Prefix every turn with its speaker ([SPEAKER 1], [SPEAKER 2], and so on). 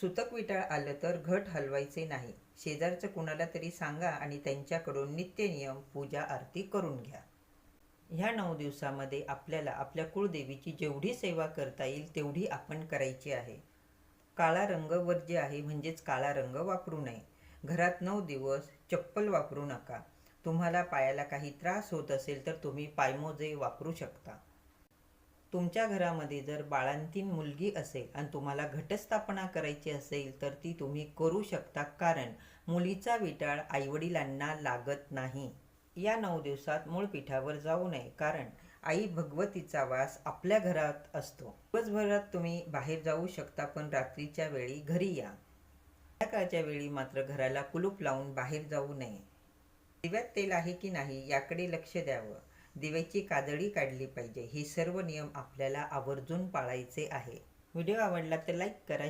[SPEAKER 1] सुतक विटाळ आलं तर घट हलवायचे नाही. शेजारचं कुणाला तरी सांगा आणि त्यांच्याकडून नित्यनियम पूजा आरती करून घ्या. ह्या नऊ दिवसामध्ये आपल्याला आपल्या कुळदेवीची जेवढी सेवा करता येईल तेवढी आपण करायची आहे. काळा रंग वर्ज्य आहे म्हणजेच काळा रंग वापरू नये. घरात नऊ दिवस चप्पल वापरू नका. तुम्हाला पायाला काही त्रास होत असेल तर तुम्ही पायमोजे वापरू शकता. तुमच्या घरामध्ये जर बाळांतीन मुलगी असेल आणि तुम्हाला घटस्थापना करायची असेल तर ती तुम्ही करू शकता. कारण मुलीचा विटाळ आईवडिलांना लागत नाही. या नऊ दिवसात मूळ पीठावर जाऊ नये. कारण आई भगवतीचा वास आपल्या घरात असतो. दिवसभरात तुम्ही बाहेर जाऊ शकता पण रात्रीच्या वेळी घरी या. संध्याकाळच्या वेळी मात्र घराला कुलूप लावून बाहेर जाऊ नये. दिव्यात तेल आहे की नाही याकडे लक्ष द्यावं. दिव्याची काजळी काढली पाहिजे. हे सर्व नियम आपल्याला आवर्जून पाळायचे आहे. व्हिडिओ आवडला तर लाईक करा